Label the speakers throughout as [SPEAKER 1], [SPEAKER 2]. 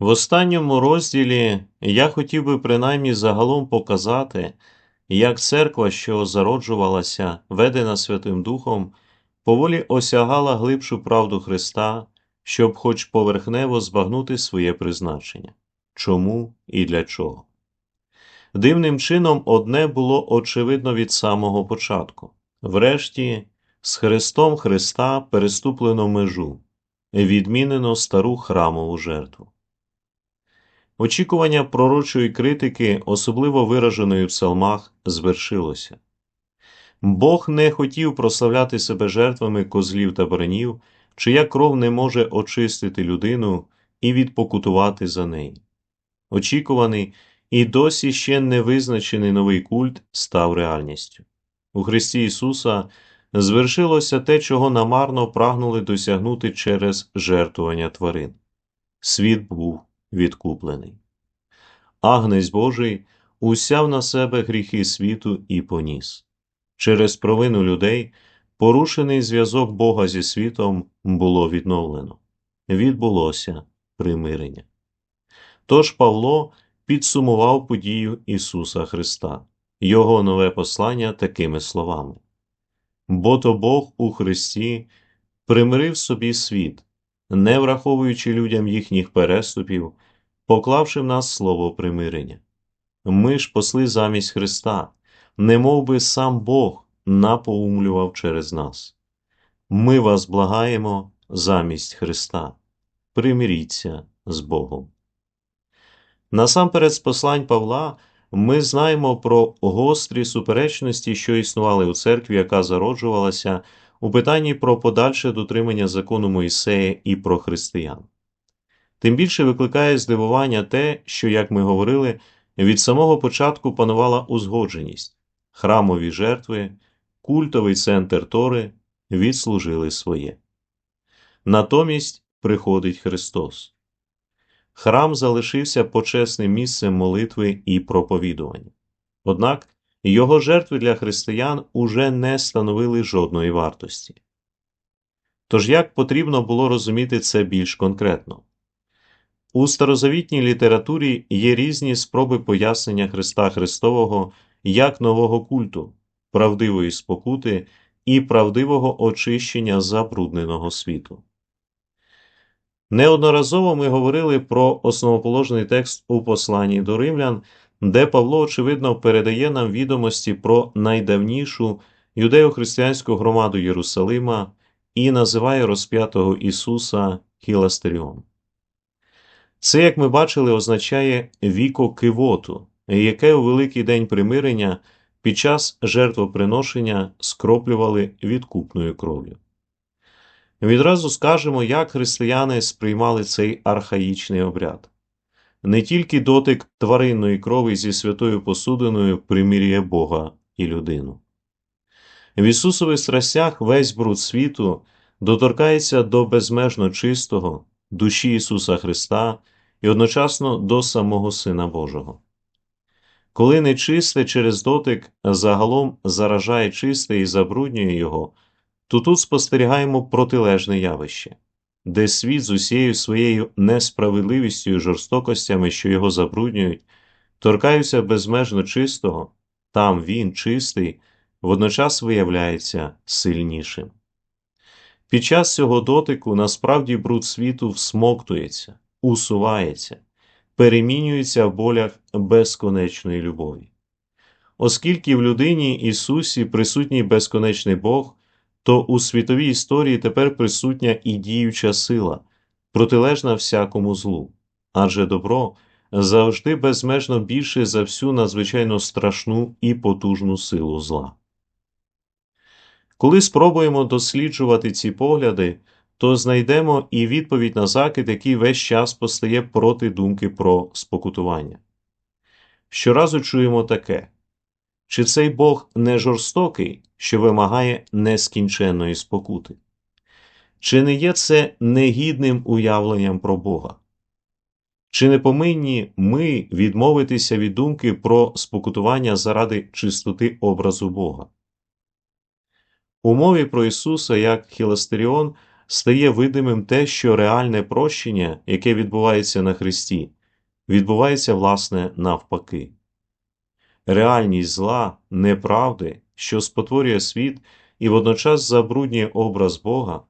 [SPEAKER 1] В останньому розділі я хотів би принаймні загалом показати, як церква, що зароджувалася, ведена Святим Духом, поволі осягала глибшу правду Христа, щоб хоч поверхнево збагнути своє призначення чому і для чого. Дивним чином одне було очевидно від самого початку врешті, з Христом Христа переступлено межу, відмінено стару храмову жертву. Очікування пророчої критики, особливо вираженої в псалмах, звершилося. Бог не хотів прославляти себе жертвами козлів та баранів, чия кров не може очистити людину і відпокутувати за неї. Очікуваний і досі ще не визначений новий культ став реальністю. У Христі Ісуса звершилося те, чого намарно прагнули досягнути через жертвування тварин. Світ був відкуплений. Агнець Божий усяв на себе гріхи світу і поніс. Через провину людей порушений зв'язок Бога зі світом було відновлено. Відбулося примирення. Тож Павло підсумував подію Ісуса Христа, Його нове послання такими словами: Бо то Бог у Христі примирив собі світ, не враховуючи людям їхніх переступів, поклавши в нас слово примирення. Ми ж посли замість Христа, не би сам Бог напоумлював через нас. Ми вас благаємо замість Христа. Примиріться з Богом. Насамперед, з послань Павла ми знаємо про гострі суперечності, що існували у церкві, яка зароджувалася у питанні про подальше дотримання закону Моїсея і про християн. Тим більше викликає здивування те, що, як ми говорили, від самого початку панувала узгодженість, храмові жертви, культовий центр Тори відслужили своє. Натомість приходить Христос. Храм залишився почесним місцем молитви і проповідування. Однак його жертви для християн уже не становили жодної вартості. Тож як потрібно було розуміти це більш конкретно? У старозавітній літературі є різні спроби пояснення Христа Христового як нового культу, правдивої спокути і правдивого очищення забрудненого світу. Неодноразово ми говорили про основоположний текст у посланні до римлян, де Павло, очевидно, передає нам відомості про найдавнішу юдео-християнську громаду Єрусалима і називає розп'ятого Ісуса Хіластеріом. Це, як ми бачили, означає віко кивоту, яке у Великий день примирення під час жертвоприношення скроплювали відкупною кров'ю. Відразу скажемо, як християни сприймали цей архаїчний обряд. Не тільки дотик тваринної крови зі святою посудиною примірює Бога і людину. В Ісусових страстях весь бруд світу доторкається до безмежно чистого, душі Ісуса Христа і одночасно до самого Сина Божого. Коли нечисте через дотик загалом заражає чисте і забруднює його то тут спостерігаємо протилежне явище, де світ з усією своєю несправедливістю і жорстокостями, що його забруднюють, торкаються безмежно чистого, там він, чистий, водночас виявляється сильнішим. Під час цього дотику насправді бруд світу всмоктується, усувається, перемінюється в болях безконечної любові. Оскільки в людині Ісусі присутній безконечний Бог, то у світовій історії тепер присутня і діюча сила, протилежна всякому злу, адже добро завжди безмежно більше за всю надзвичайно страшну і потужну силу зла. Коли спробуємо досліджувати ці погляди, то знайдемо і відповідь на закид, який весь час постає проти думки про спокутування. Щоразу чуємо таке чи цей Бог не жорстокий, що вимагає нескінченної спокути? Чи не є це негідним уявленням про Бога? Чи не повинні ми відмовитися від думки про спокутування заради чистоти образу Бога? У мові про Ісуса як Хіластеріон стає видимим те, що реальне прощення, яке відбувається на Христі, відбувається, власне, навпаки. Реальність зла, неправди, що спотворює світ і водночас забруднює образ Бога,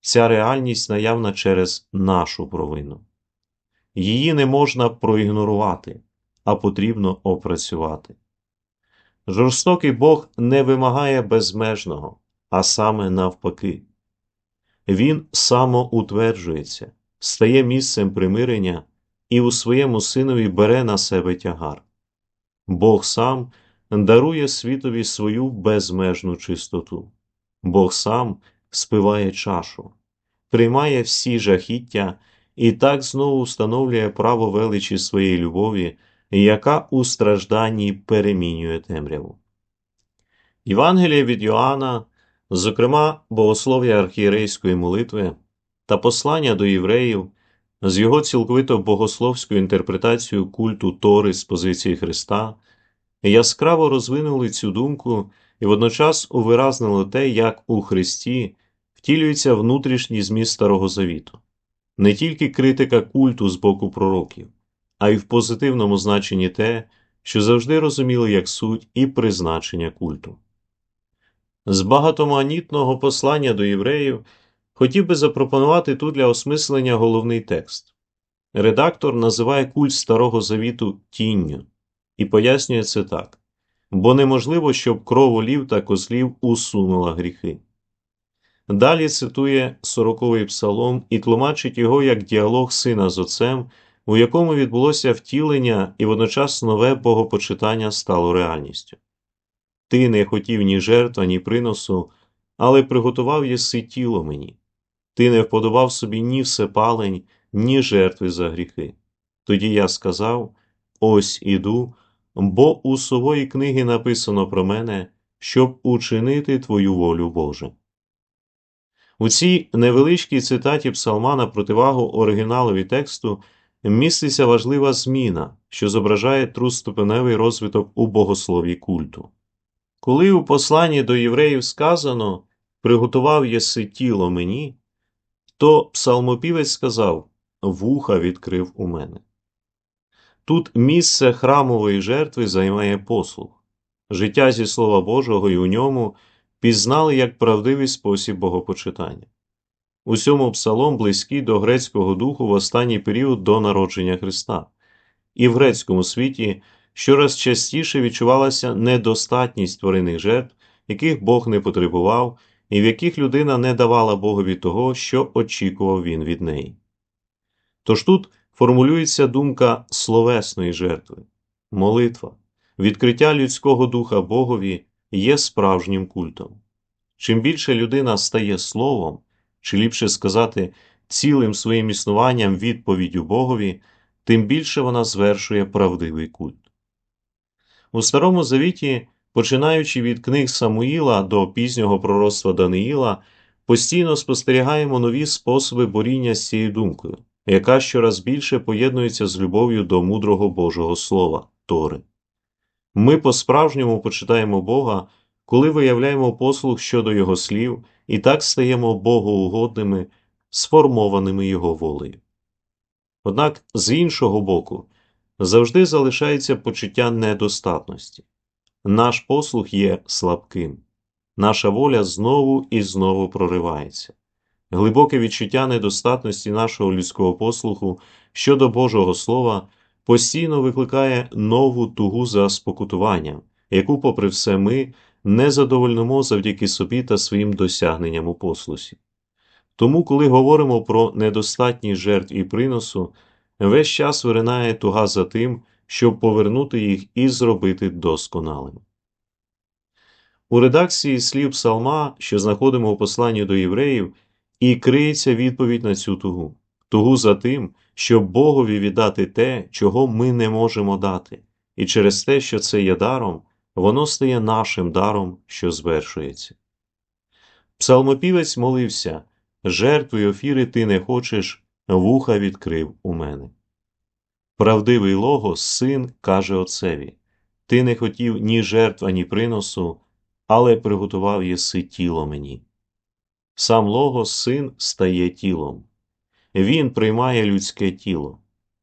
[SPEAKER 1] ця реальність наявна через нашу провину. Її не можна проігнорувати, а потрібно опрацювати. Жорстокий Бог не вимагає безмежного, а саме навпаки. Він самоутверджується, стає місцем примирення і у своєму синові бере на себе тягар. Бог сам дарує світові свою безмежну чистоту. Бог сам спиває чашу, приймає всі жахіття і так знову встановлює право величі своєї любові, яка у стражданні перемінює темряву. Євангеліє від Йоанна, зокрема богослов'я архієрейської молитви та послання до євреїв з його цілковито богословською інтерпретацією культу Тори з позиції Христа, яскраво розвинули цю думку і водночас увиразнило те, як у Христі втілюється внутрішній зміст Старого Завіту, не тільки критика культу з боку пророків, а й в позитивному значенні те, що завжди розуміли як суть і призначення культу. З багатоманітного послання до євреїв хотів би запропонувати тут для осмислення головний текст. Редактор називає культ Старого Завіту тінню і пояснює це так бо неможливо, щоб кров олів та козлів усунула гріхи. Далі цитує сороковий псалом і тлумачить його як діалог сина з отцем, у якому відбулося втілення і водночас нове богопочитання стало реальністю. Ти не хотів ні жертва, ні приносу, але приготував єси тіло мені. Ти не вподобав собі ні всепалень, ні жертви за гріхи. Тоді я сказав: Ось іду, бо у сової книги написано про мене, щоб учинити твою волю Боже. У цій невеличкій цитаті псалма на противагу оригіналові тексту міститься важлива зміна, що зображає труступеневий розвиток у богослові культу. Коли у посланні до євреїв сказано приготував єси тіло мені, то псалмопівець сказав вуха відкрив у мене. Тут місце храмової жертви займає послух. Життя зі Слова Божого і у ньому пізнали як правдивий спосіб богопочитання. У цьому псалом близький до грецького духу в останній період до народження Христа, і в грецькому світі щораз частіше відчувалася недостатність тваринних жертв, яких Бог не потребував, і в яких людина не давала Богові того, що очікував він від неї. Тож тут формулюється думка словесної жертви, молитва, відкриття людського духа Богові є справжнім культом. Чим більше людина стає словом, чи ліпше сказати, цілим своїм існуванням відповіддю Богові, тим більше вона звершує правдивий культ. У Старому Завіті, починаючи від книг Самуїла до пізнього пророцтва Даниїла, постійно спостерігаємо нові способи боріння з цією думкою, яка щораз більше поєднується з любов'ю до мудрого Божого Слова Тори. Ми по-справжньому почитаємо Бога, коли виявляємо послух щодо Його слів і так стаємо богоугодними, сформованими Його волею. Однак, з іншого боку, завжди залишається почуття недостатності. Наш послух є слабким, наша воля знову і знову проривається. Глибоке відчуття недостатності нашого людського послуху щодо Божого Слова постійно викликає нову тугу за спокутуванням, яку, попри все, ми не задовольнимо завдяки собі та своїм досягненням у послусі. Тому, коли говоримо про недостатність жертв і приносу, весь час виринає туга за тим, щоб повернути їх і зробити досконалими. У редакції слів Псалма, що знаходимо у посланні до євреїв, і криється відповідь на цю тугу тугу за тим, щоб Богові віддати те, чого ми не можемо дати, і через те, що це є даром, воно стає нашим даром, що звершується. Псалмопівець молився жертви й офіри ти не хочеш, вуха відкрив у мене. Правдивий Логос, син, каже отцеві Ти не хотів ні жертв, ані приносу, але приготував єси тіло мені. Сам Логос, син, стає тілом. Він приймає людське тіло.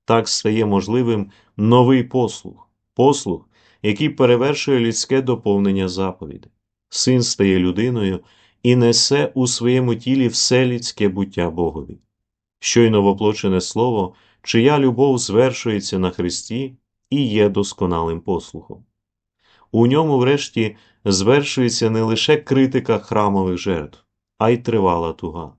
[SPEAKER 1] Так стає можливим новий послуг, послуг, який перевершує людське доповнення заповідей. Син стає людиною і несе у своєму тілі все людське буття Богові. Щойно воплочене слово, чия любов звершується на Христі і є досконалим послухом. У ньому, врешті, звершується не лише критика храмових жертв, а й тривала туга.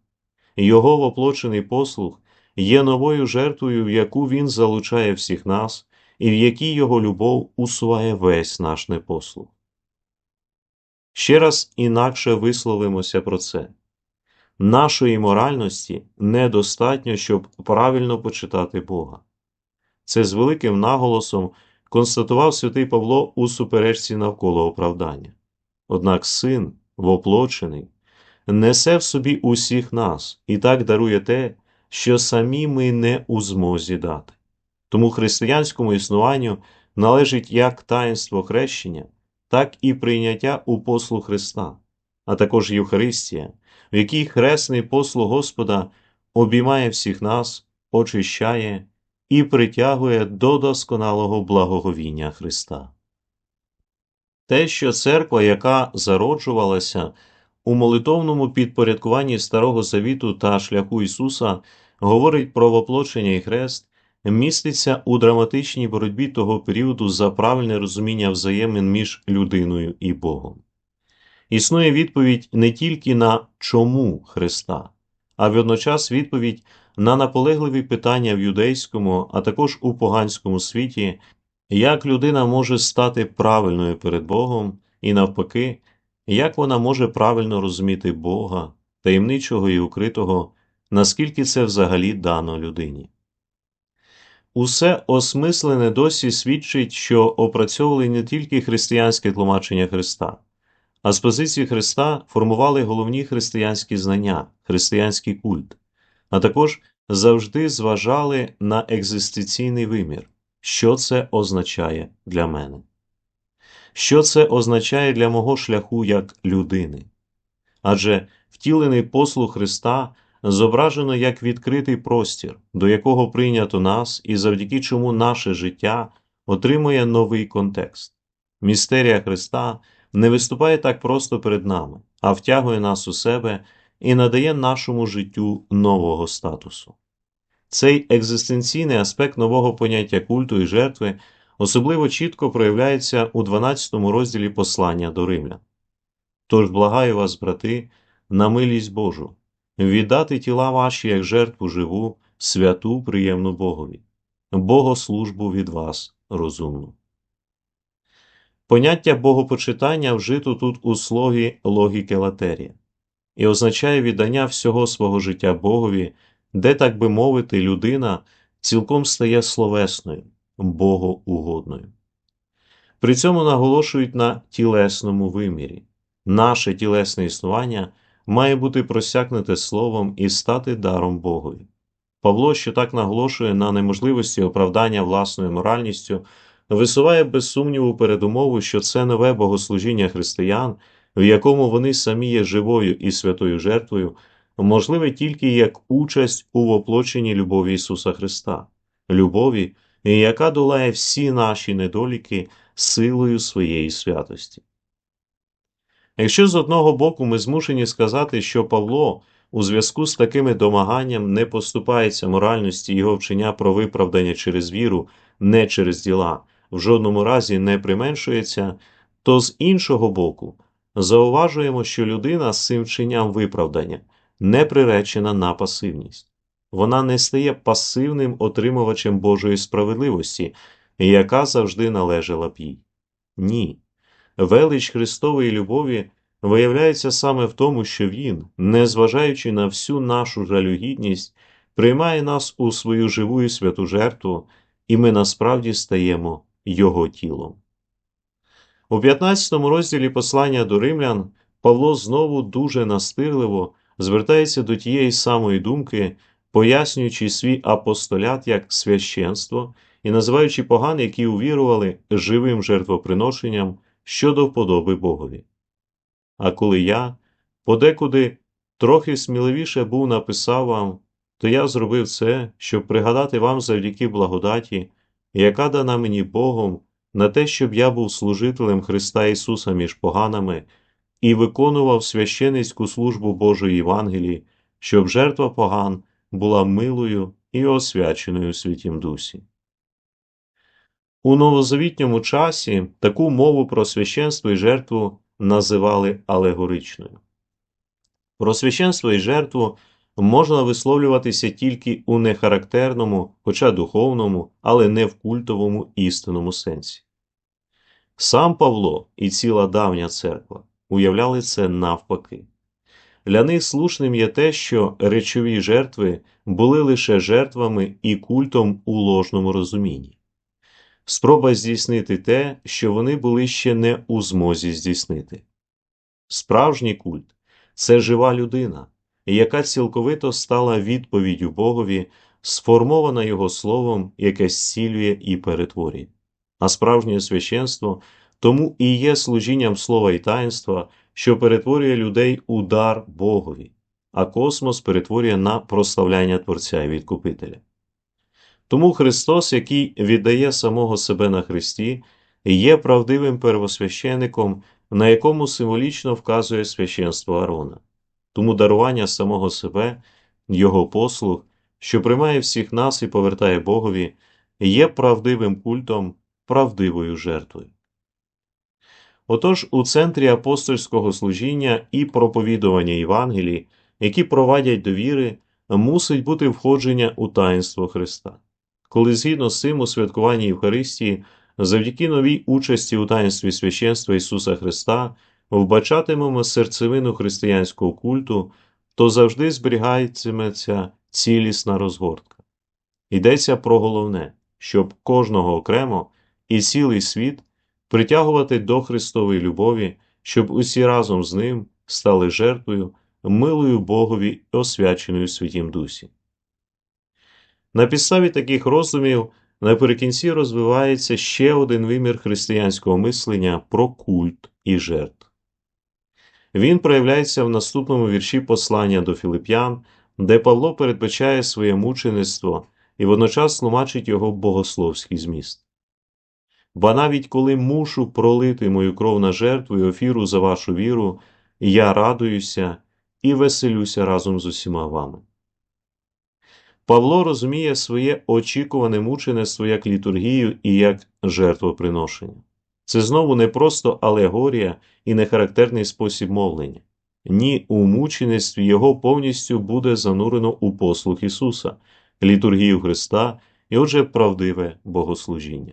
[SPEAKER 1] Його воплочений послуг є новою жертвою, в яку він залучає всіх нас, і в якій його любов усуває весь наш непослух. Ще раз інакше висловимося про це. Нашої моральності недостатньо, щоб правильно почитати Бога. Це з великим наголосом констатував святий Павло у суперечці навколо оправдання. Однак син, воплочений, несе в собі усіх нас і так дарує те, що самі ми не у змозі дати. Тому християнському існуванню належить як таїнство хрещення, так і прийняття у послуг Христа, а також Євхаристія, в якій хресний послуг Господа обіймає всіх нас, очищає і притягує до досконалого благоговіння Христа. Те, що церква, яка зароджувалася у молитовному підпорядкуванні Старого Завіту та шляху Ісуса, говорить про воплочення і хрест, міститься у драматичній боротьбі того періоду за правильне розуміння взаємин між людиною і Богом. Існує відповідь не тільки на чому Христа, а водночас відповідь на наполегливі питання в юдейському, а також у поганському світі, як людина може стати правильною перед Богом і навпаки, як вона може правильно розуміти Бога, таємничого і укритого, наскільки це взагалі дано людині. Усе осмислене досі свідчить, що опрацьовували не тільки християнське тлумачення Христа, а з позиції Христа формували головні християнські знання, християнський культ, а також завжди зважали на екзистенційний вимір, що це означає для мене. Що це означає для мого шляху як людини? Адже втілений послуг Христа зображено як відкритий простір, до якого прийнято нас і завдяки чому наше життя отримує новий контекст. Містерія Христа не виступає так просто перед нами, а втягує нас у себе і надає нашому життю нового статусу. Цей екзистенційний аспект нового поняття культу і жертви особливо чітко проявляється у 12 розділі послання до римлян. Тож благаю вас, брати, на милість Божу, віддати тіла ваші як жертву живу, святу, приємну Богові, богослужбу від вас розумну. Поняття богопочитання вжито тут у слові логіки латерія і означає віддання всього свого життя Богові, де, так би мовити, людина цілком стає словесною, богоугодною. При цьому наголошують на тілесному вимірі. Наше тілесне існування має бути просякнуте словом і стати даром Богові. Павло, що так наголошує на неможливості оправдання власною моральністю, висуває без сумніву передумову, що це нове богослужіння християн, в якому вони самі є живою і святою жертвою, можливе тільки як участь у воплоченні любові Ісуса Христа, любові, яка долає всі наші недоліки силою своєї святості. Якщо з одного боку ми змушені сказати, що Павло у зв'язку з такими домаганням не поступається моральності його вчення про виправдання через віру, не через діла, в жодному разі не применшується, то з іншого боку зауважуємо, що людина з цим вченням виправдання не приречена на пасивність. Вона не стає пасивним отримувачем Божої справедливості, яка завжди належала б їй. Ні. Велич Христової любові виявляється саме в тому, що Він, незважаючи на всю нашу жалюгідність, приймає нас у свою живу і святу жертву, і ми насправді стаємо Його тілом. У 15 розділі послання до римлян Павло знову дуже настирливо звертається до тієї самої думки, пояснюючи свій апостолят як священство і називаючи поган, які увірували живим жертвоприношенням щодо вподоби Богові. А коли я подекуди трохи сміливіше був написав вам, то я зробив це, щоб пригадати вам завдяки благодаті, яка дана мені Богом, на те, щоб я був служителем Христа Ісуса між поганами і виконував священицьку службу Божої Євангелії, щоб жертва поган була милою і освяченою у Святім Дусі. У новозавітньому часі таку мову про священство і жертву називали алегоричною. Про священство і жертву можна висловлюватися тільки у нехарактерному, хоча духовному, але не в культовому істинному сенсі. Сам Павло і ціла давня церква уявляли це навпаки. Для них слушним є те, що речові жертви були лише жертвами і культом у ложному розумінні. Спроба здійснити те, що вони були ще не у змозі здійснити. Справжній культ це жива людина, яка цілковито стала відповіддю Богові, сформована Його словом, яке зцілює і перетворює. А справжнє священство тому і є служінням слова і таїнства, що перетворює людей у дар Богові, а космос перетворює на прославляння Творця і Відкупителя. Тому Христос, який віддає самого себе на Христі, є правдивим первосвящеником, на якому символічно вказує священство Арона. Тому дарування самого себе, Його послуг, що приймає всіх нас і повертає Богові, є правдивим культом, правдивою жертвою. Отож, у центрі апостольського служіння і проповідування Євангелії, які провадять до віри, мусить бути входження у таїнство Христа. Коли згідно з цим у святкуванні Євхаристії, завдяки новій участі у таїнстві священства Ісуса Христа, вбачатимемо серцевину християнського культу, то завжди зберігатиметься цілісна розгортка. Йдеться про головне, щоб кожного окремо і цілий світ притягувати до Христової любові, щоб усі разом з ним стали жертвою, милою Богові освяченою Святім Дусі. На підставі таких роздумів наприкінці розвивається ще один вимір християнського мислення про культ і жертв. Він проявляється в наступному вірші послання до Філип'ян, де Павло передбачає своє мучеництво і водночас тлумачить його богословський зміст. Ба навіть коли мушу пролити мою кров на жертву і офіру за вашу віру, я радуюся і веселюся разом з усіма вами. Павло розуміє своє очікуване мучеництво як літургію і як жертвоприношення. Це знову не просто алегорія і не характерний спосіб мовлення. Ні, у мучеництві його повністю буде занурено у послуг Ісуса, літургію Христа і отже правдиве богослужіння.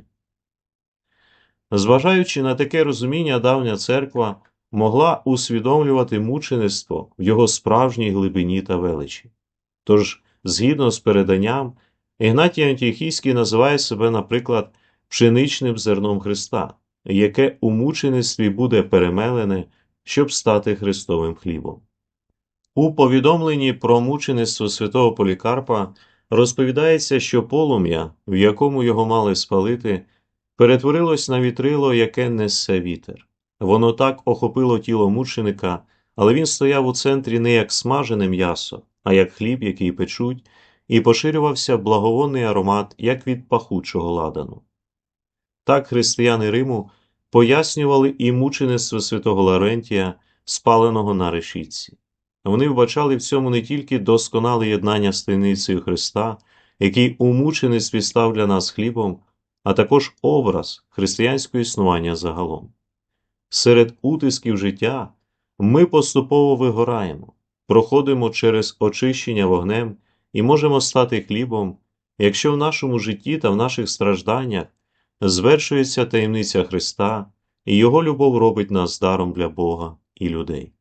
[SPEAKER 1] Зважаючи на таке розуміння, давня церква могла усвідомлювати мучеництво в його справжній глибині та величі. Тож, згідно з переданням, Ігнатій Антіохійський називає себе, наприклад, пшеничним зерном Христа, яке у мучеництві буде перемелене, щоб стати Христовим хлібом. У повідомленні про мучеництво святого Полікарпа розповідається, що полум'я, в якому його мали спалити, перетворилось на вітрило, яке несе вітер. Воно так охопило тіло мученика, але він стояв у центрі не як смажене м'ясо, а як хліб, який печуть, і поширювався благовонний аромат, як від пахучого ладану. Так християни Риму пояснювали і мучеництво святого Лаврентія, спаленого на решітці. Вони вбачали в цьому не тільки досконале єднання з таємницею Христа, який у мучеництві став для нас хлібом, а також образ християнського існування загалом. Серед утисків життя ми поступово вигораємо, проходимо через очищення вогнем і можемо стати хлібом, якщо в нашому житті та в наших стражданнях звершується таємниця Христа, і Його любов робить нас даром для Бога і людей.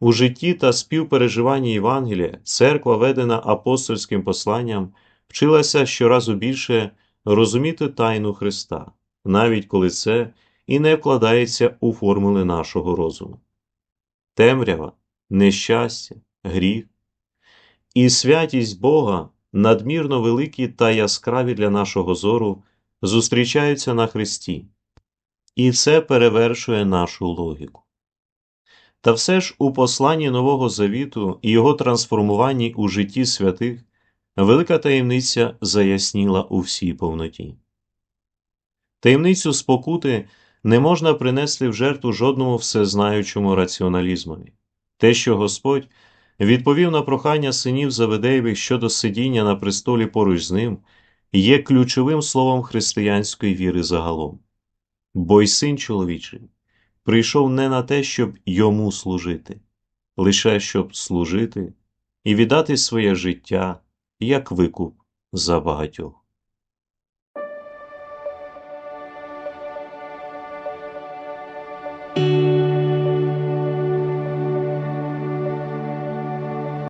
[SPEAKER 1] У житті та співпереживанні Євангелія церква, ведена апостольським посланням, вчилася щоразу більше розуміти тайну Христа, навіть коли це і не вкладається у формули нашого розуму. Темрява, нещастя, гріх і святість Бога надмірно великі та яскраві для нашого зору зустрічаються на Христі, і це перевершує нашу логіку. Та все ж у посланні Нового Завіту і його трансформуванні у житті святих велика таємниця заясніла у всій повноті. Таємницю спокути не можна принести в жертву жодному всезнаючому раціоналізмові. Те, що Господь відповів на прохання синів Заведеєвих щодо сидіння на престолі поруч з ним, є ключовим словом християнської віри загалом. Бо й син чоловічий прийшов не на те, щоб йому служити, лише щоб служити і віддати своє життя як викуп за багатьох.